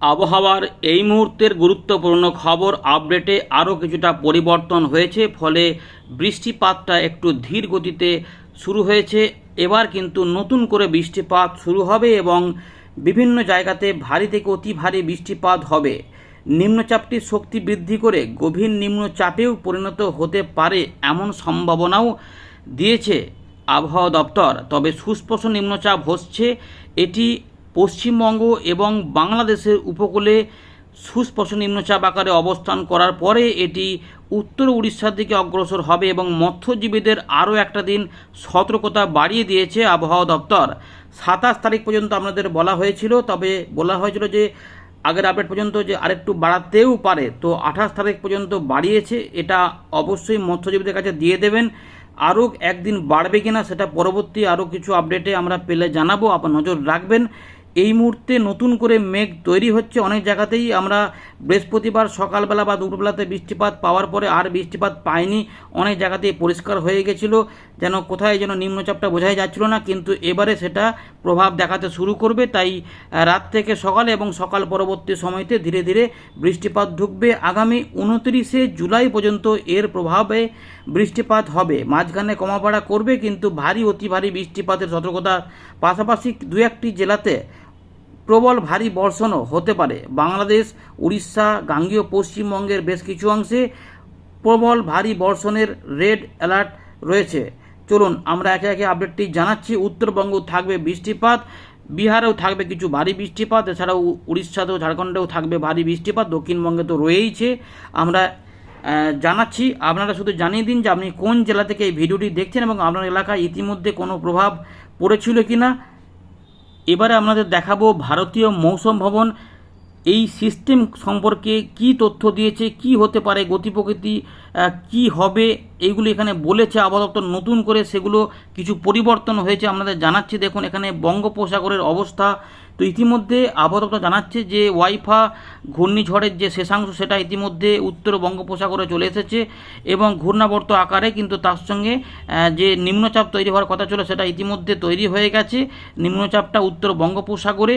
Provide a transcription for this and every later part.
আবহাওয়ার এই মুহূর্তের গুরুত্বপূর্ণ খবর আপডেটে আরও কিছুটা পরিবর্তন হয়েছে, ফলে বৃষ্টিপাতটা একটু ধীর গতিতে শুরু হয়েছে। এবার কিন্তু নতুন করে বৃষ্টিপাত শুরু হবে এবং বিভিন্ন জায়গাতে ভারী থেকে অতি ভারী বৃষ্টিপাত হবে। নিম্নচাপটির শক্তি বৃদ্ধি করে গভীর নিম্নচাপেও পরিণত হতে পারে এমন সম্ভাবনাও দিয়েছে আবহাওয়া দপ্তর। তবে সুস্পষ্ট নিম্নচাপ হচ্ছে, এটি পশ্চিমবঙ্গ এবং বাংলাদেশের উপকূলে সুস্পষ্ট নিম্নচাপ আকারে অবস্থান করার পরে এটি উত্তর উড়িষ্যার দিকে অগ্রসর হবে এবং মৎস্যজীবীদের আরও একটা দিন সতর্কতা বাড়িয়ে দিয়েছে আবহাওয়া দপ্তর। সাতাশ তারিখ পর্যন্ত আপনাদের বলা হয়েছিল, তবে বলা হয়েছিল যে আগের আপডেট পর্যন্ত যে আরেকটু বাড়াতেও পারে, তো আঠাশ তারিখ পর্যন্ত বাড়িয়েছে, এটা অবশ্যই মৎস্যজীবীদের কাছে দিয়ে দেবেন। আরও একদিন বাড়বে কিনা সেটা পরবর্তী আরও কিছু আপডেটে আমরা পেলে জানাব, আপনার নজর রাখবেন। এই মুহূর্তে নতুন করে মেঘ তৈরি হচ্ছে। অনেক জায়গাতেই আমরা বৃহস্পতিবার সকালবেলা বা দুপুরবেলাতে বৃষ্টিপাত পাওয়ার পরে আর বৃষ্টিপাত পাইনি। অনেক জায়গাতেই পরিষ্কার হয়ে গেছিল। যেন কোথায় যেন নিম্নচাপটা বোঝাই যাচ্ছিল না, কিন্তু এবারে সেটা প্রভাব দেখাতে শুরু করবে। তাই রাত থেকে সকালে এবং সকাল পরবর্তী সময়তে ধীরে ধীরে বৃষ্টিপাত ঢুকবে। আগামী উনত্রিশে জুলাই পর্যন্ত এর প্রভাবে বৃষ্টিপাত হবে। মাঝখানে কমাপাড়া করবে, কিন্তু ভারী, অতি ভারী বৃষ্টিপাতের সতর্কতার পাশাপাশি দু একটি জেলাতে প্রবল ভারী বর্ষণও হতে পারে। বাংলাদেশ, উড়িষ্যা, গাঙ্গীয় পশ্চিমবঙ্গের বেশ কিছু অংশে প্রবল ভারী বর্ষণের রেড অ্যালার্ট রয়েছে। চলুন, আমরা একে একে আপডেটটি জানাচ্ছি। উত্তরবঙ্গ থাকবে বৃষ্টিপাত, বিহারেও থাকবে কিছু ভারী বৃষ্টিপাত, এছাড়াও উড়িষ্যাতেও, ঝাড়খণ্ডেও থাকবে ভারী বৃষ্টিপাত, দক্ষিণবঙ্গে তো রয়েইছে। আমরা জানাচ্ছি, আপনারা শুধু জানিয়ে দিন যে আপনি কোন জেলা থেকে এই ভিডিওটি দেখছেন এবং আপনার এলাকায় ইতিমধ্যে কোনো প্রভাব পড়েছিল কিনা। এবারে আপনাদের দেখাবো ভারতীয় মৌসুম ভবন। এই সিস্টেম সম্পর্কে কি তথ্য দিয়েছে, কি হতে পারে গতি প্রকৃতি কি হবে এইগুলো এখানে বলেছে দপ্তর নতুন করে সেগুলো কিছু পরিবর্তন হয়েছে আপনাদের জানাচ্ছি। দেখুন, এখানে বঙ্গোপসাগরের অবস্থা, তো ইতিমধ্যে দপ্তর জানাচ্ছে যে ওয়াইফা ঘূর্ণিঝড়ের যে শেষাংশ, সেটা ইতিমধ্যে উত্তর বঙ্গোপসাগরে চলে এসেছে এবং ঘূর্ণাবর্ত আকারে কিন্তু তার সঙ্গে যে নিম্নচাপ তৈরি হওয়ার কথা ছিল, সেটা ইতিমধ্যে তৈরি হয়ে গেছে। নিম্নচাপটা উত্তর বঙ্গোপসাগরে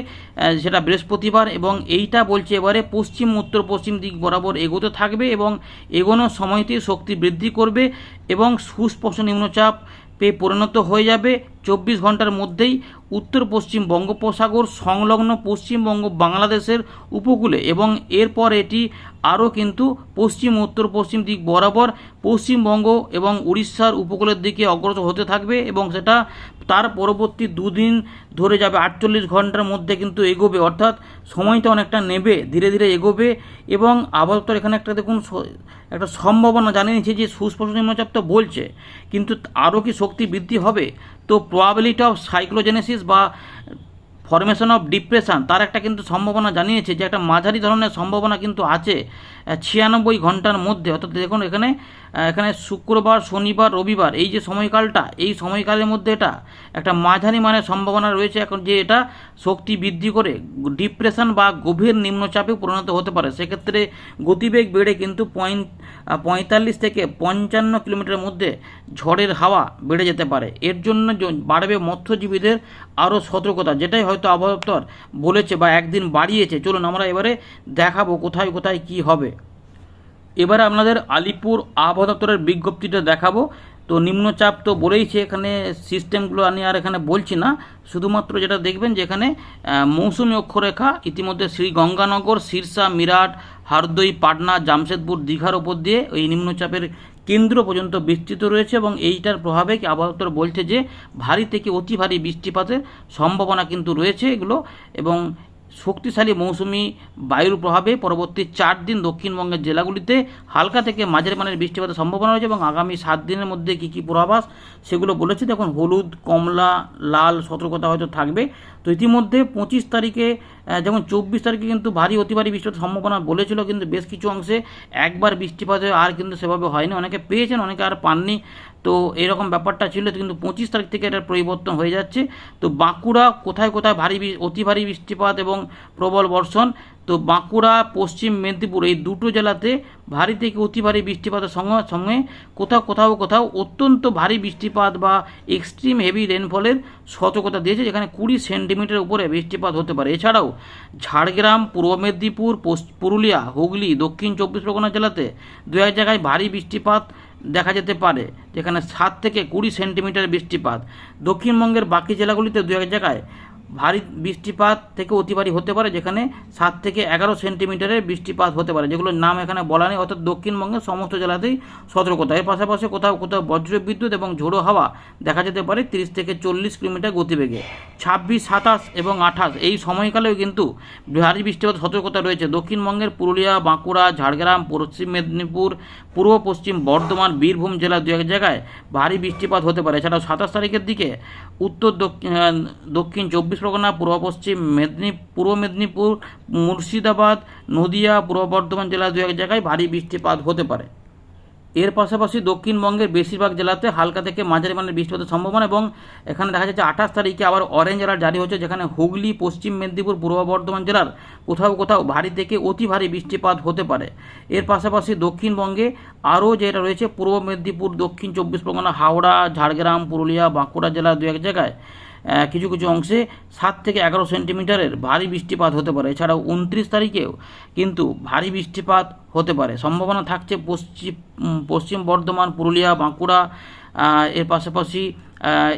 সেটা বৃহস্পতিবার এবং এইটা বলছে এবারে পশ্চিম উত্তর পশ্চিম দিক বরাবর এগোতে থাকবে এবং এগোনোর সময়তেই শক্তি বৃদ্ধি করবে এবং সুস্পষ্ট নিম্নচাপ পেয়ে পরিণত হয়ে যাবে। চব্বিশ ঘণ্টার মধ্যেই উত্তর পশ্চিম বঙ্গোপসাগর সংলগ্ন পশ্চিমবঙ্গ বাংলাদেশের উপকূলে এবং এরপর এটি আরও কিন্তু পশ্চিম, উত্তর পশ্চিম দিক বরাবর পশ্চিমবঙ্গ এবং উড়িষ্যার উপকূলের দিকে অগ্রসর হতে থাকবে এবং সেটা তার পরবর্তী দুদিন ধরে যাবে আটচল্লিশ ঘণ্টার মধ্যে কিন্তু এগোবে। অর্থাৎ সময়টা অনেকটা নেবে, ধীরে ধীরে এগোবে এবং আপাতত এখানে একটা দেখুন একটা সম্ভাবনা জানিয়েছে যে সুস্পষ্ট নিম্নচাপ তো বলছে, কিন্তু আরও কি শক্তি বৃদ্ধি হবে? তো প্রবাবিলিটি অফ সাইক্লোজেনেসিস বা ফরমেশন অফ ডিপ্রেশন তার একটা কিন্তু সম্ভাবনা জানিয়েছে যে একটা মাঝারি ধরনের সম্ভাবনা কিন্তু আছে ছিয়ানব্বই ঘণ্টার মধ্যে। অর্থাৎ দেখুন এখানে এখানে শুক্রবার, শনিবার, রবিবার, এই যে সময়কালটা, এই সময়কালের মধ্যে এটা একটা মাঝারি মানের সম্ভাবনা রয়েছে। এখন যে এটা শক্তি বৃদ্ধি করে ডিপ্রেশন বা গভীর নিম্নচাপে পরিণত হতে পারে, সেক্ষেত্রে গতিবেগ বেড়ে কিন্তু পয়েন্ট পঁয়তাল্লিশ থেকে পঞ্চান্ন কিলোমিটারের মধ্যে ঝড়ের হাওয়া বেড়ে যেতে পারে। এর জন্য বাড়বে মৎস্যজীবীদের আরও সতর্কতা, যেটাই হয়তো আবহাওয়া দপ্তর বলেছে বা একদিন বাড়িয়েছে। চলুন আমরা এবারে দেখাবো কোথায় কোথায় কি হবে। এবারে আপনাদের আলিপুর আবহাওয়া দপ্তরের বিজ্ঞপ্তিটা দেখাবো। তো নিম্নচাপ তো বলেইছে, এখানে সিস্টেমগুলো আমি আর এখানে বলছি না। শুধুমাত্র যেটা দেখবেন যে এখানে মৌসুমী অক্ষরেখা, ইতিমধ্যে শ্রী গঙ্গানগর সিরসা, মিরাট, হারদই, পাটনা, জামশেদপুর, দীঘার ওপর দিয়ে ওই নিম্নচাপের কেন্দ্র পর্যন্ত বিস্তৃত রয়েছে এবং এইটার প্রভাবে আবহাওয়া বলছে যে ভারী থেকে অতি ভারী বৃষ্টিপাতের সম্ভাবনা কিন্তু রয়েছে এগুলো এবং শক্তিশালী মৌসুমি বায়ুর প্রভাবে পরবর্তী চার দিন দক্ষিণবঙ্গের জেলাগুলিতে হালকা থেকে মাঝের মানের বৃষ্টিপাতের সম্ভাবনা রয়েছে এবং আগামী সাত দিনের মধ্যে কী কী পূর্বাভাস সেগুলো বলেছে। দেখুন, হলুদ, কমলা, লাল সতর্কতা হয়তো থাকবে। তো ইতিমধ্যে পঁচিশ তারিখে যেমন চব্বিশ তারিখে কিন্তু ভারী অতি ভারী সম্ভাবনা বলেছিল কিন্তু বেশ কিছু অংশে একবার বৃষ্টিপাত আর কিন্তু সেভাবে হয়নি। অনেকে পেয়েছেন, অনেকে আর পাননি। তো এরকম ব্যাপারটা ছিল কিন্তু পঁচিশ তারিখ থেকে এটার পরিবর্তন হয়ে যাচ্ছে। তো বাঁকুড়া কোথায় কোথায় ভারী অতি ভারী বৃষ্টিপাত এবং প্রবল বর্ষণ? তো বাঁকুড়া, পশ্চিম মেদিনীপুর এই দুটো জেলাতে ভারী থেকে অতি ভারী বৃষ্টিপাতের সঙ্গে সঙ্গে কোথাও কোথাও কোথাও অত্যন্ত ভারী বৃষ্টিপাত বা এক্সট্রিম হেভি রেনফলের সতর্কতা দিয়েছে, যেখানে কুড়ি সেন্টিমিটার উপরে বৃষ্টিপাত হতে পারে। এছাড়াও ঝাড়গ্রাম, পূর্ব মেদিনীপুর পুরুলিয়া, হুগলি, দক্ষিণ চব্বিশ পরগনা জেলাতে দু এক জায়গায় ভারী বৃষ্টিপাত দেখা যেতে পারে, যেখানে সাত থেকে কুড়ি সেন্টিমিটার বৃষ্টিপাত। দক্ষিণবঙ্গের বাকি জেলাগুলিতে দু এক জায়গায় ভারী বৃষ্টিপাত থেকে অতি ভারী হতে পারে, যেখানে সাত থেকে এগারো সেন্টিমিটারের বৃষ্টিপাত হতে পারে, যেগুলোর নাম এখানে বলা নেই, অর্থাৎ দক্ষিণবঙ্গের সমস্ত জেলাতেই সতর্কতা। এর পাশাপাশি কোথাও কোথাও বজ্র বিদ্যুৎ এবং ঝোড়ো হাওয়া দেখা যেতে পারে তিরিশ থেকে চল্লিশ কিলোমিটার গতিবেগে। ছাব্বিশ, সাতাশ এবং আঠাশ, এই সময়কালেও কিন্তু ভারী বৃষ্টিপাত সতর্কতা রয়েছে। দক্ষিণবঙ্গের পুরুলিয়া, বাঁকুড়া, ঝাড়গ্রাম, পশ্চিম মেদিনীপুর, পূর্ব পশ্চিম বর্ধমান, বীরভূম জেলার দু এক জায়গায় ভারী বৃষ্টিপাত হতে পারে। এছাড়াও সাতাশ তারিখের দিকে উত্তর দক্ষিণ দক্ষিণ চব্বিশ পরগনা পূর্ব পশ্চিম মেদিনী, পূর্ব মেদিনীপুর, মুর্শিদাবাদ, নদিয়া, পূর্ব বর্ধমান জেলার দু এক জায়গায় ভারী বৃষ্টিপাত হতে পারে। এর পাশাপাশি দক্ষিণবঙ্গের বেশিরভাগ জেলাতে হালকা থেকে মাঝারি মানের বৃষ্টিপাতের সম্ভাবনা এবং এখানে দেখা যাচ্ছে আঠাশ তারিখে আবার অরেঞ্জ অ্যালার্ট জারি হচ্ছে যেখানে হুগলি, পশ্চিম মেদিনীপুর, পূর্ব বর্ধমান জেলার কোথাও কোথাও ভারী থেকে অতি ভারী বৃষ্টিপাত হতে পারে। এর পাশাপাশি দক্ষিণবঙ্গে আরও যেটা রয়েছে, পূর্ব মেদিনীপুর, দক্ষিণ চব্বিশ পরগনা, হাওড়া, ঝাড়গ্রাম, পুরুলিয়া, বাঁকুড়া জেলার দু এক জায়গায় কিছু কিছু অংশে সাত থেকে এগারো সেন্টিমিটারের ভারী বৃষ্টিপাত হতে পারে। এছাড়াও উনত্রিশ তারিখেও কিন্তু ভারী বৃষ্টিপাত হতে পারে। সম্ভাবনা থাকছে পশ্চিম পশ্চিম বর্ধমান, পুরুলিয়া, বাঁকুড়া এর পাশাপাশি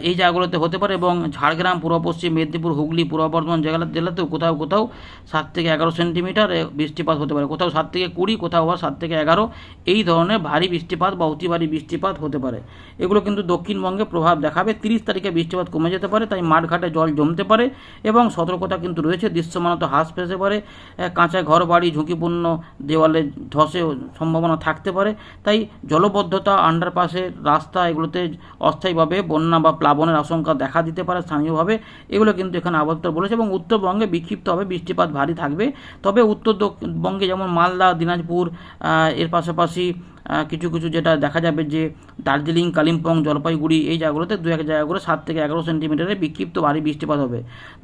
এই জায়গাগুলোতে হতে পারে এবং ঝাড়গ্রাম, পূর্ব পশ্চিম, মেদিনীপুর, হুগলি, পূর্ব বর্ধমান জেলা জেলাতেও কোথাও কোথাও সাত থেকে এগারো সেন্টিমিটার বৃষ্টিপাত হতে পারে। কোথাও সাত থেকে কুড়ি, কোথাও আবার সাত থেকে এগারো, এই ধরনের ভারী বৃষ্টিপাত বা অতি ভারী বৃষ্টিপাত হতে পারে। এগুলো কিন্তু দক্ষিণবঙ্গে প্রভাব দেখাবে। তিরিশ তারিখে বৃষ্টিপাত কমে যেতে পারে, তাই মাঠঘাটে জল জমতে পারে এবং সতর্কতা কিন্তু রয়েছে। দৃশ্যমানত হ্রাস পেতে পারে কাঁচা ঘর বাড়ি ঝুঁকিপূর্ণ দেওয়ালে ধসে সম্ভাবনা থাকতে পারে। তাই জলবদ্ধতা আন্ডারপাসের রাস্তা, এগুলোতে অস্থায়ীভাবে বন্যা বা প্লাবনের আশঙ্কা দেখা দিতে পারে স্থানীয়ভাবে, এগুলো কিন্তু এখানে আবহাওয়া বলেছে এবং উত্তরবঙ্গে বিক্ষিপ্তভাবে বৃষ্টিপাত ভারী থাকবে। তবে উত্তর বঙ্গে যেমন মালদা, দিনাজপুর এর পাশাপাশি কিছু কিছু যেটা দেখা যাবে যে দার্জিলিং, কালিম্পং, জলপাইগুড়ি এই জায়গাগুলোতে দু এক জায়গাগুলো সাত থেকে এগারো সেন্টিমিটারের বিক্ষিপ্ত ভারী বৃষ্টিপাত হবে।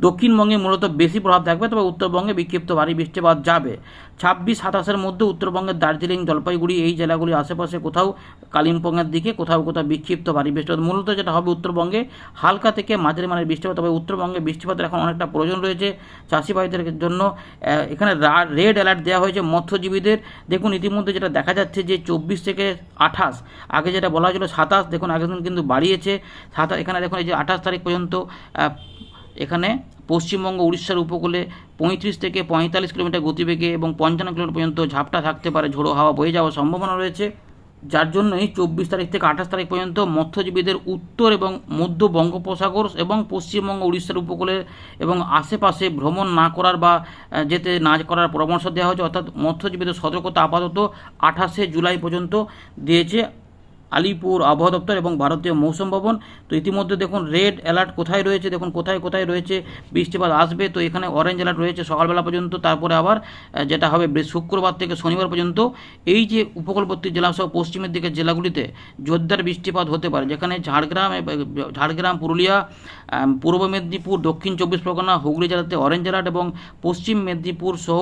দক্ষিণবঙ্গে মূলত বেশি প্রভাব থাকবে, তবে উত্তরবঙ্গে বিক্ষিপ্ত ভারী বৃষ্টিপাত যাবে। ছাব্বিশ সাতাশের মধ্যে উত্তরবঙ্গের দার্জিলিং, জলপাইগুড়ি এই জেলাগুলি আশেপাশে কোথাও কালিম্পংয়ের দিকে কোথাও কোথাও বিক্ষিপ্ত ভারী বৃষ্টিপাত। মূলত যেটা হবে উত্তরবঙ্গে হালকা থেকে মাঝারি মানের বৃষ্টিপাত, তবে উত্তরবঙ্গে বৃষ্টিপাতের এখন অনেকটা প্রয়োজন রয়েছে চাষিভাইদের জন্য। এখানে রেড অ্যালার্ট দেওয়া হয়েছে মৎস্যজীবীদের। দেখুন, ইতিমধ্যে যেটা দেখা যাচ্ছে যে চব্বিশ থেকে আঠাশ। আগে যেটা বলা হয়েছিল সাতাশ, দেখুন আগের দিন কিন্তু বাড়িয়েছে। সাতাশ, এখানে দেখুন এই যে আঠাশ তারিখ পর্যন্ত এখানে পশ্চিমবঙ্গ, উড়িষ্যার উপকূলে পঁয়ত্রিশ থেকে পঁয়তাল্লিশ কিলোমিটার গতিবেগে এবং পঞ্চান্ন কিলোমিটার পর্যন্ত ঝাপটা থাকতে পারে, ঝোড়ো হাওয়া বয়ে যাওয়ার সম্ভাবনা রয়েছে। যার জন্যই চব্বিশ তারিখ থেকে আঠাশ তারিখ পর্যন্ত মৎস্যজীবীদের উত্তর এবং মধ্য বঙ্গোপসাগর এবং পশ্চিমবঙ্গ, উড়িষ্যার উপকূলে এবং আশেপাশে ভ্রমণ না করার বা যেতে না করার পরামর্শ দেওয়া হয়েছে। অর্থাৎ মৎস্যজীবীদের সতর্কতা আপাতত আঠাশে জুলাই পর্যন্ত দিয়েছে। আলিপুর আবহাওয়া দপ্তর এবং ভারতীয় মৌসুম ভবন। তো ইতিমধ্যে দেখুন, রেড অ্যালার্ট কোথায় রয়েছে? দেখুন, কোথায় কোথায় রয়েছে? বৃষ্টিপাত আসবে, তো এখানে অরেঞ্জ অ্যালার্ট রয়েছে সকালবেলা পর্যন্ত। তারপরে আবার যেটা হবে শুক্রবার থেকে শনিবার পর্যন্ত। এই যে উপকূলবর্তী জেলা সহ পশ্চিমের দিকের জেলাগুলিতে জোরদার বৃষ্টিপাত হতে পারে। যেখানে ঝাড়গ্রাম ঝাড়গ্রাম, পুরুলিয়া পূর্ব মেদিনীপুর, দক্ষিণ চব্বিশ পরগনা, হুগলি জেলাতে অরেঞ্জ অ্যালার্ট এবং পশ্চিম মেদিনীপুর সহ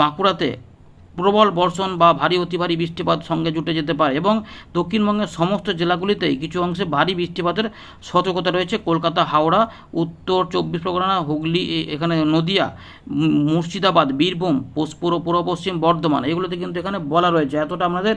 বাঁকুড়াতে প্রবল বর্ষণ বা ভারী, অতি ভারী বৃষ্টিপাত সঙ্গে জুটে যেতে পারে এবং দক্ষিণবঙ্গের সমস্ত জেলাগুলিতেই কিছু অংশে ভারী বৃষ্টিপাতের সতর্কতা রয়েছে। কলকাতা, হাওড়া, উত্তর চব্বিশ পরগনা, হুগলি এখানে নদিয়া মুর্শিদাবাদ, বীরভূম পূর্ব পূর্ব পশ্চিম বর্ধমান, এগুলোতে কিন্তু এখানে বলা রয়েছে। এতটা আপনাদের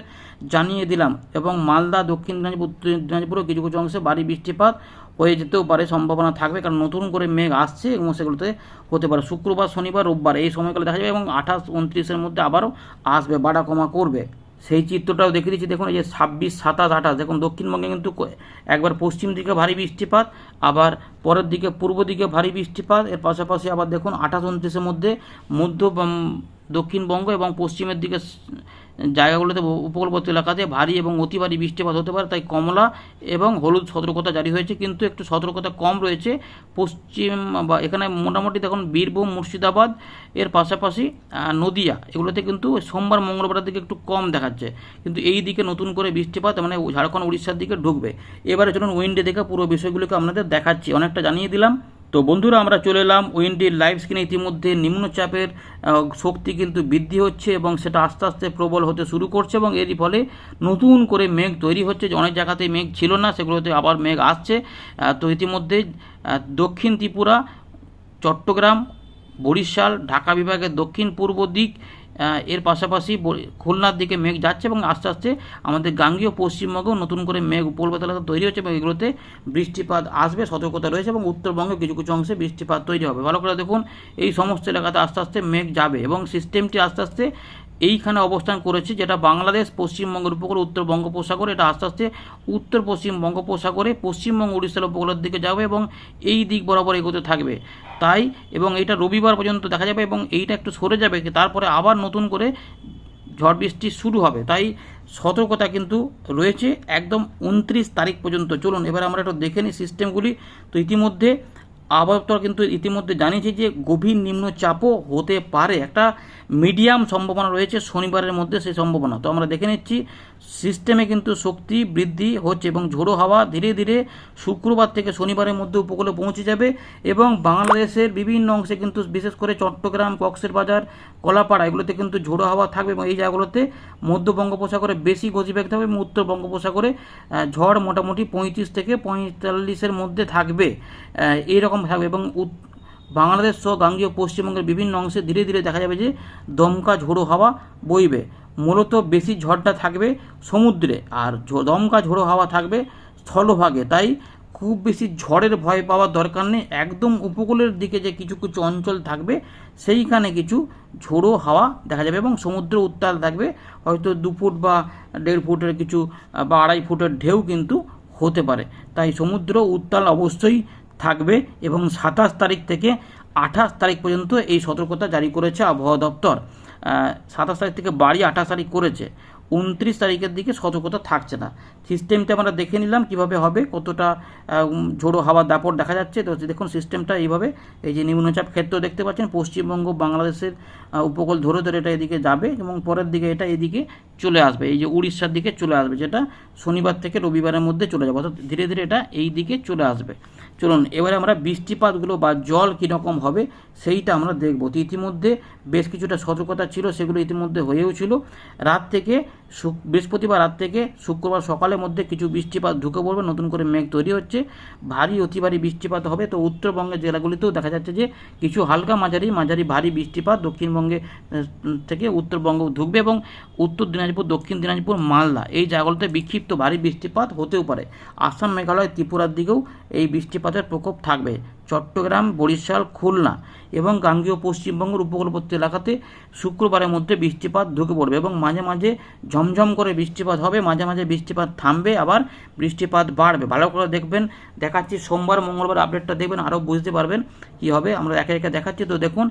জানিয়ে দিলাম এবং মালদা, দক্ষিণ দিনাজপুর, উত্তর দিনাজপুরেও কিছু কিছু অংশে ভারী বৃষ্টিপাত হয়ে যেতেও পারে, সম্ভাবনা থাকবে, কারণ নতুন করে মেঘ আসছে এবং সেগুলোতে হতে পারে। শুক্রবার, শনিবার, রোববার এই সময়কালে দেখা যাবে এবং আঠাশ, উনত্রিশের মধ্যে আবারও আসবে বাড়া কমা করবে। সেই চিত্রটাও দেখে দিচ্ছি। দেখুন, এই যে ছাব্বিশ, সাতাশ, আঠাশ, দেখুন, দক্ষিণবঙ্গে কিন্তু একবার পশ্চিম দিকে ভারী বৃষ্টিপাত, আবার পরের দিকে পূর্ব দিকে ভারী বৃষ্টিপাত, এর পাশাপাশি আবার দেখুন, আঠাশ, উনত্রিশের মধ্যে মধ্য দক্ষিণবঙ্গ এবং পশ্চিমের দিকে জায়গাগুলোতে উপকূলবর্তী এলাকাতে ভারী এবং অতি ভারী বৃষ্টিপাত হতে পারে, তাই কমলা এবং হলুদ সতর্কতা জারি হয়েছে, কিন্তু একটু সতর্কতা কম রয়েছে। পশ্চিম বা এখানে মোটামুটি দেখুন, বীরভূম, মুর্শিদাবাদ, এর পাশাপাশি নদিয়া, এগুলোতে কিন্তু সোমবার, মঙ্গলবারের দিকে একটু কম দেখাচ্ছে। কিন্তু এই দিকে নতুন করে বৃষ্টিপাত মানে ঝাড়খণ্ড, উড়িষ্যার দিকে ঢুকবে। এবারে চলুন, উইন্ডে দেখে পুরো বিষয়গুলোকে আপনাদের দেখাচ্ছি। অনেকটা জানিয়ে দিলাম। তো বন্ধুরা, আমরা চলে এলাম উইন্ডির লাইভ স্ক্রিনে। ইতিমধ্যে নিম্নচাপের শক্তি কিন্তু বৃদ্ধি হচ্ছে এবং সেটা আস্তে আস্তে প্রবল হতে শুরু করছে এবং এরই ফলে নতুন করে মেঘ তৈরি হচ্ছে। অনেক জায়গাতে মেঘ ছিল না, সেগুলোতে আবার মেঘ আসছে। তো ইতিমধ্যে দক্ষিণ ত্রিপুরা, চট্টগ্রাম বরিশাল, ঢাকা বিভাগের দক্ষিণ পূর্ব দিক এর পাশাপাশি খুলনার দিকে মেঘ যাচ্ছে এবং আস্তে আস্তে আমাদের গাঙ্গীয় পশ্চিমবঙ্গেও নতুন করে মেঘ উপকূলবর্তী এলাকা তৈরি হচ্ছে এবং এগুলোতে বৃষ্টিপাত আসবে, সতর্কতা রয়েছে এবং উত্তরবঙ্গে কিছু কিছু অংশে বৃষ্টিপাত তৈরি হবে। ভালো করে দেখুন, এই সমস্ত এলাকাতে আস্তে আস্তে মেঘ যাবে এবং সিস্টেমটি আস্তে আস্তে এইখানে অবস্থান করেছে, যেটা বাংলাদেশ, পশ্চিমবঙ্গের উপকূল, উত্তর বঙ্গোপসাগর, এটা আস্তে আস্তে উত্তর পশ্চিম বঙ্গোপসাগরে, পশ্চিমবঙ্গ উড়িষ্যার উপকূলের দিকে যাবে এবং এই দিক বরাবর এগোতে থাকবে। তাই, এবং এটা রবিবার পর্যন্ত দেখা যাবে এবং এইটা একটু সরে যাবে, তারপরে আবার নতুন করে ঝড় বৃষ্টি শুরু হবে। তাই সতর্কতা কিন্তু রয়েছে, একদম উনত্রিশ তারিখ পর্যন্ত। চলুন, এবার আমরা একটু দেখে নিই সিস্টেমগুলি তো ইতিমধ্যে আবহাওয়া কিন্তু ইতিমধ্যে জানিয়েছে যে গভীর নিম্নচাপও হতে পারে। একটা মিডিয়াম সম্ভাবনা রয়েছে শনিবারের মধ্যে সেই সম্ভাবনা। তো আমরা দেখে নিচ্ছি সিস্টেমে কিন্তু শক্তি বৃদ্ধি হচ্ছে এবং ঝোড়ো হাওয়া ধীরে ধীরে শুক্রবার থেকে শনিবারের মধ্যে উপকূলে পৌঁছে যাবে এবং বাংলাদেশের বিভিন্ন অংশে কিন্তু বিশেষ করে চট্টগ্রাম কক্সের বাজার কলাপাড়া এগুলোতে কিন্তু ঝোড়ো হাওয়া থাকবে এবং এই জায়গাগুলোতে মধ্য বঙ্গোপসাগরে বেশি গতিবেগ থাকবে এবং উত্তর বঙ্গোপসাগরে ঝড় মোটামুটি পঁয়ত্রিশ থেকে পঁয়তাল্লিশের মধ্যে থাকবে এইরকম থাকবে এবং বাংলাদেশ সহ গাঙ্গীয় পশ্চিমবঙ্গের বিভিন্ন অংশে ধীরে ধীরে দেখা যাবে যে দমকা ঝোড়ো হাওয়া বইবে। মূলত বেশি ঝড়টা থাকবে সমুদ্রে আর দমকা ঝোড়ো হাওয়া থাকবে স্থলভাগে। তাই খুব বেশি ঝড়ের ভয় পাওয়ার দরকার নেই। একদম উপকূলের দিকে যে কিছু কিছু অঞ্চল থাকবে, সেইখানে কিছু ঝোড়ো হাওয়া দেখা যাবে এবং সমুদ্র উত্তাল থাকবে। হয়তো দু ফুট বা দেড় ফুটের কিছু, বা আড়াই ফুটের ঢেউ কিন্তু হতে পারে। তাই সমুদ্র উত্তাল অবশ্যই থাকবে এবং সাতাশ তারিখ থেকে আঠাশ তারিখ পর্যন্ত এই সতর্কতা জারি করেছে আবহাওয়া দপ্তর। সাতাশ তারিখ থেকে বাড়ি আঠাশ তারিখ করেছে। উনত্রিশ তারিখের দিকে সতর্কতা থাকছে না। সিস্টেমটা আমরা দেখে নিলাম কীভাবে হবে, কতটা ঝোড়ো হাওয়া দাপট দেখা যাচ্ছে। তো দেখুন, সিস্টেমটা এইভাবে এই যে নিম্নচাপ ক্ষেত্র দেখতে পাচ্ছেন, পশ্চিমবঙ্গ, বাংলাদেশের উপকূল ধরে ধরে এটা এদিকে যাবে এবং পরের দিকে এটা এদিকে চলে আসবে, এই যে উড়িষ্যার দিকে চলে আসবে, যেটা শনিবার থেকে রবিবারের মধ্যে চলে যাবে, অর্থাৎ ধীরে ধীরে এটা এই দিকে চলে আসবে। চলুন, এবারে আমরা বৃষ্টিপাতগুলো বা জল কীরকম হবে সেইটা আমরা দেখব। তো ইতিমধ্যে বেশ কিছুটা সতর্কতা ছিল, সেগুলো ইতিমধ্যে হয়েও ছিল। রাত থেকে বৃহস্পতিবার রাত থেকে শুক্রবার সকালের মধ্যে কিছু বৃষ্টিপাত ঢুকে পড়বে, নতুন করে মেঘ তৈরি হচ্ছে। ভারী অতি ভারী বৃষ্টিপাত হবে। তো উত্তরবঙ্গের জেলাগুলিতেও দেখা যাচ্ছে যে কিছু হালকা মাঝারি মাঝারি ভারী বৃষ্টিপাত দক্ষিণবঙ্গে থেকে উত্তরবঙ্গ ঢুকবে এবং উত্তর দিনাজপুর দক্ষিণ দিনাজপুর মালদা। এই জায়গাগুলোতে বিক্ষিপ্ত ভারী বৃষ্টিপাত হতেও পারে। আসাম মেঘালয় ত্রিপুরার দিকেও এই বৃষ্টিপাতের প্রকোপ থাকবে। চট্টগ্রাম, বরিশাল, খুলনা এবং গাঙ্গীয় পশ্চিমবঙ্গের উপকূলবর্তী এলাকাতে শুক্রবারের মধ্যে বৃষ্টিপাত ঢুকে পড়বে এবং মাঝে মাঝে ঝমঝম করে বৃষ্টিপাত হবে, মাঝে মাঝে বৃষ্টিপাত থামবে, আবার বৃষ্টিপাত বাড়বে। ভালো করে দেখবেন, দেখাচ্ছি সোমবার, মঙ্গলবার আপডেটটা দেখবেন, আরও বুঝতে পারবেন কী হবে। আমরা একে একে দেখাচ্ছি। তো দেখুন,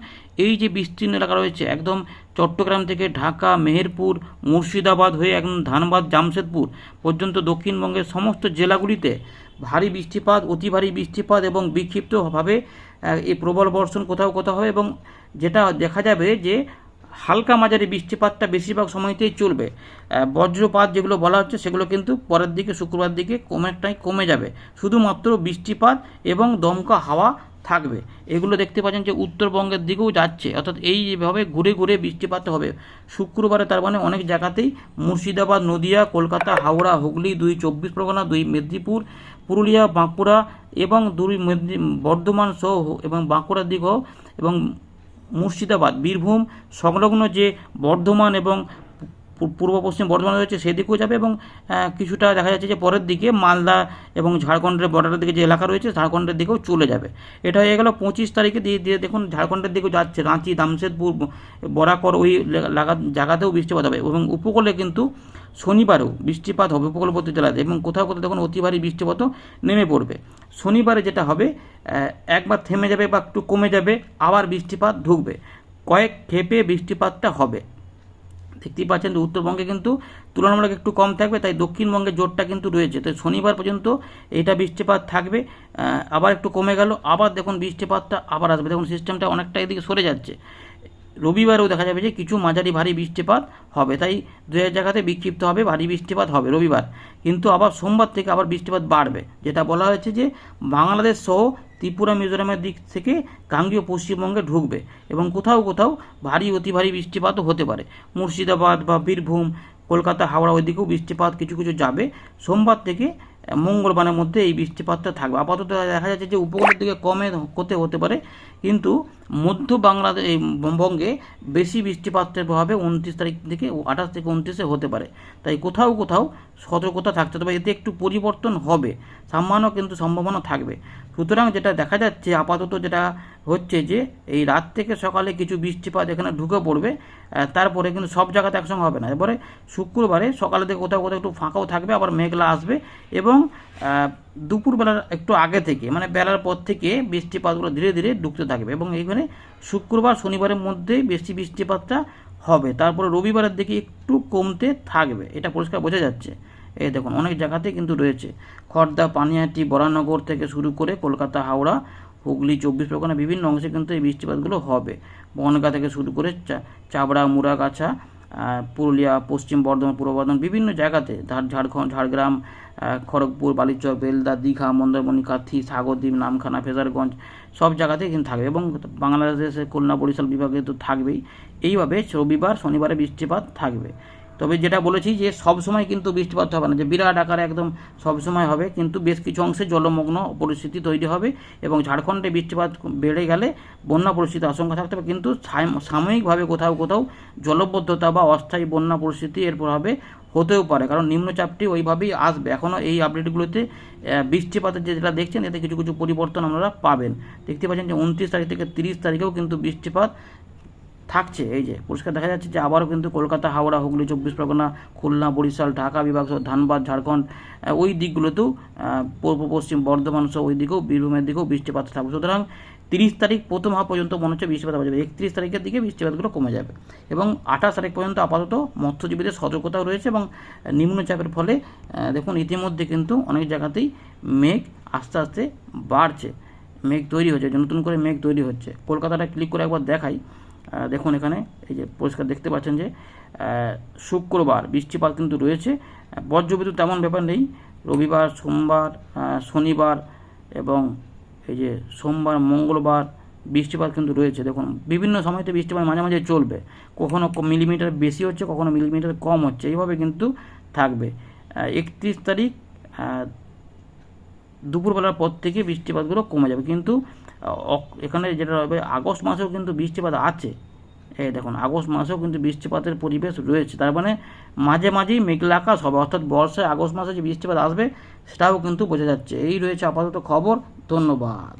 এই যে বিস্তীর্ণ এলাকা রয়েছে, একদম চট্টগ্রাম থেকে ঢাকা, মেহেরপুর, মুর্শিদাবাদ হয়ে একদম ধানবাদ, জামশেদপুর পর্যন্ত দক্ষিণবঙ্গের সমস্ত জেলাগুলিতে ভারী বৃষ্টিপাত, অতি ভারী বৃষ্টিপাত এবং বিক্ষিপ্তভাবে এই প্রবল বর্ষণ কোথাও কোথাও হবে এবং যেটা দেখা যাবে যে হালকা মাঝারি বৃষ্টিপাতটা বেশিরভাগ সময়তেই চলবে। বজ্রপাত যেগুলো বলা হচ্ছে সেগুলো কিন্তু পরের দিকে, শুক্রবার দিকে কমেটাই কমে যাবে। শুধুমাত্র বৃষ্টিপাত এবং দমকা হাওয়া থাকবে। এগুলো দেখতে পাচ্ছেন যে উত্তরবঙ্গের দিকেও যাচ্ছে, অর্থাৎ এইভাবে ঘুরে ঘুরে বৃষ্টিপাত হবে। শুক্রবারে তার মানে অনেক জায়গাতেই মুর্শিদাবাদ, নদিয়া, কলকাতা, হাওড়া, হুগলি, দুই চব্বিশ পরগনা, দুই মেদিনীপুর পুরুলিয়া, বাঁকুড়া এবং দুই বর্ধমান সহ এবং বাঁকুড়ার দিকেও এবং মুর্শিদাবাদ, বীরভূম সংলগ্ন যে বর্ধমান এবং পূর্ব পশ্চিম বর্ধমান রয়েছে সেদিকেও যাবে এবং কিছুটা দেখা যাচ্ছে যে পরের দিকে মালদা এবং ঝাড়খণ্ডের বর্ডারের দিকে যে এলাকা রয়েছে ঝাড়খণ্ডের দিকেও চলে যাবে। এটা হয়ে গেল পঁচিশ তারিখে দিয়ে দিয়ে দেখুন ঝাড়খণ্ডের দিকেও যাচ্ছে। রাঁচি, দামশেদপুর, বরাকর ওই জায়গাতেও বৃষ্টিপাত হবে এবং উপকূলে কিন্তু শনিবারেও বৃষ্টিপাত হবে উপকূলবর্তী জেলাতে এবং কোথাও কোথাও দেখুন অতি ভারী বৃষ্টিপাতও নেমে পড়বে। শনিবারে যেটা হবে একবার থেমে যাবে বা একটু কমে যাবে, আবার বৃষ্টিপাত ঢুকবে। কয়েক খেপে বৃষ্টিপাতটা হবে। দেখতেই পাচ্ছেন যে উত্তরবঙ্গে কিন্তু তুলনামূলক একটু কম থাকবে, তাই দক্ষিণবঙ্গে জোরটা কিন্তু রয়েছে। তো শনিবার পর্যন্ত এটা বৃষ্টিপাত থাকবে আবার একটু কমে গেল, আবার দেখুন বৃষ্টিপাতটা আবার আসবে। দেখুন সিস্টেমটা অনেকটা এদিকে সরে যাচ্ছে। রবিবারেও দেখা যাবে যে কিছু মাঝারি ভারী বৃষ্টিপাত হবে, তাই দু এক জায়গাতে বিক্ষিপ্ত হবে, ভারী বৃষ্টিপাত হবে রবিবার। কিন্তু আবার সোমবার থেকে আবার বৃষ্টিপাত বাড়বে, যেটা বলা হয়েছে যে বাংলাদেশ সহ ত্রিপুরা, মিজোরামের দিক থেকে গাঙ্গীয় পশ্চিমবঙ্গে ঢুকবে এবং কোথাও কোথাও ভারী, অতি ভারী বৃষ্টিপাতও হতে পারে। মুর্শিদাবাদ বা বীরভূম, কলকাতা, হাওড়া ওইদিকেও বৃষ্টিপাত কিছু কিছু যাবে। সোমবার থেকে মঙ্গলবারের মধ্যে এই বৃষ্টিপাতটা থাকবে। আপাতত দেখা যাচ্ছে যে উপকূলের দিকে কমে হতে হতে পারে, কিন্তু মধ্য বাংলাদেশ বঙ্গে বেশি বৃষ্টিপাতের প্রভাবে উনত্রিশ তারিখ থেকে আঠাশ থেকে উনত্রিশে হতে পারে। তাই কোথাও কোথাও সতর্কতা থাকতে হবে, এতে একটু পরিবর্তন হবে, সামান্য কিন্তু সম্ভাবনা থাকবে। সুতরাং যেটা দেখা যাচ্ছে, আপাতত যেটা হচ্ছে যে, এই রাত থেকে সকালে কিছু বৃষ্টিপাত এখানে ঢুকে পড়বে তারপরে কিন্তু সব জায়গাতে একসঙ্গে হবে না। এবারে শুক্রবারে সকালে থেকে কোথাও কোথাও একটু ফাঁকাও থাকবে, আবার মেঘলা আসবে এবং দুপুরবেলার একটু আগে থেকে মানে বেলার পর থেকে বৃষ্টিপাতগুলো ধীরে ধীরে ঢুকতে থাকবে এবং এইখানে শুক্রবার, শনিবারের মধ্যেই বেশি বৃষ্টিপাতটা হবে। তারপরে রবিবারের দিকে একটু কমতে থাকবে, এটা পরিষ্কার বোঝা যাচ্ছে। এই দেখুন, অনেক জায়গাতে কিন্তু রয়েছে। খড়দা পানিহাটি, বরানগর থেকে শুরু করে কলকাতা, হাওড়া, হুগলি, চব্বিশ পরগনা বিভিন্ন অংশে কিন্তু এই বৃষ্টিপাতগুলো হবে। বনগা থেকে শুরু করে চাবড়া মুরাগাছা পুরুলিয়া, পশ্চিম বর্ধমান, পূর্ব বর্ধমান বিভিন্ন জায়গাতে ঝাড়- ঝাড়খণ্ড ঝাড়গ্রাম খড়গপুর, বালিচর, বেলদা, দীঘা মন্দারমণি কাথি সাগরদ্বীপ, নামখানা, ফেজারগঞ্জ সব জায়গাতেই কিন্তু থাকবে এবং বাংলাদেশের খুলনা বরিশাল বিভাগে তো থাকবেই। এইভাবে রবিবার, শনিবারে বৃষ্টিপাত থাকবে। তবে যেটা বলেছি যে সব সময় কিন্তু বৃষ্টিপাত হবে না, যে বিরাট আকারে একদম সব সময় হবে, কিন্তু বেশ কিছু অংশে জলমগ্ন পরিস্থিতি তৈরি হবে এবং ঝাড়খণ্ডে বৃষ্টিপাত বেড়ে গেলে বন্যা পরিস্থিতি আশঙ্কা থাকতে হবে, কিন্তু সাময়িকভাবে কোথাও কোথাও জলবদ্ধতা বা অস্থায়ী বন্যা পরিস্থিতি এর প্রভাবে হতেও পারে, কারণ নিম্নচাপটি ওইভাবেই আসবে। এখনও এই আপডেটগুলোতে বৃষ্টিপাতের যে যেটা দেখছেন, এতে কিছু কিছু পরিবর্তন আপনারা পাবেন। দেখতে পাচ্ছেন যে উনত্রিশ তারিখ থেকে তিরিশ তারিখেও কিন্তু বৃষ্টিপাত থাকছে, এই যে। পরিষ্কার দেখা যাচ্ছে যে আবারও কিন্তু কলকাতা, হাওড়া, হুগলি, চব্বিশ পরগনা, খুলনা, বরিশাল, ঢাকা, বিভাগ সহ ধানবাদ, ঝাড়খণ্ড ওই দিকগুলোতেও পূর্ব, পশ্চিম, বর্ধমান সহ ওই দিকেও, বীরভূমের দিকেও বৃষ্টিপাত থাকবে। সুতরাং তিরিশ তারিখ প্রথম হাফ পর্যন্ত মনে হচ্ছে বৃষ্টিপাত হয়ে যাবে। একত্রিশ তারিখের দিকে বৃষ্টিপাতগুলো কমে যাবে এবং আঠাশ তারিখ পর্যন্ত আপাতত মৎস্যজীবীদের সতর্কতাও রয়েছে এবং নিম্নচাপের ফলে দেখুন ইতিমধ্যে কিন্তু অনেক জায়গাতেই মেঘ আস্তে আস্তে বাড়ছে। মেঘ তৈরি হচ্ছে, নতুন করে মেঘ তৈরি হচ্ছে। কলকাতাটা ক্লিক করে একবার দেখাই। দেখুন এখানে, এই যে পরিষ্কার দেখতে পাচ্ছেন যে শুক্রবার বৃষ্টিপাত কিন্তু রয়েছে। বজ্রবিদ্যুৎ তেমন ব্যাপার নেই। রবিবার, সোমবার শনিবার এবং এই যে সোমবার, মঙ্গলবার বৃষ্টিপাত কিন্তু রয়েছে। দেখুন, বিভিন্ন সময়তে বৃষ্টিপাত মাঝে মাঝে চলবে। কখনো মিলিমিটার বেশি হচ্ছে, কখনো মিলিমিটার কম হচ্ছে। এইভাবে কিন্তু থাকবে। একত্রিশ তারিখ দুপুরবেলার পর থেকে বৃষ্টিপাতগুলো কমে যাবে। কিন্তু এখানে যেটা হবে আগস্ট মাসেও কিন্তু বৃষ্টিপাত আছে। এই দেখুন, আগস্ট মাসেও কিন্তু বৃষ্টিপাতের পরিবেশ রয়েছে। তার মানে মাঝে মাঝেই মেঘলা আকাশ হবে, অর্থাৎ বর্ষায় আগস্ট মাসে যে বৃষ্টিপাত আসবে, সেটাও কিন্তু বোঝা যাচ্ছে। এই রয়েছে আপাতত খবর। ধন্যবাদ।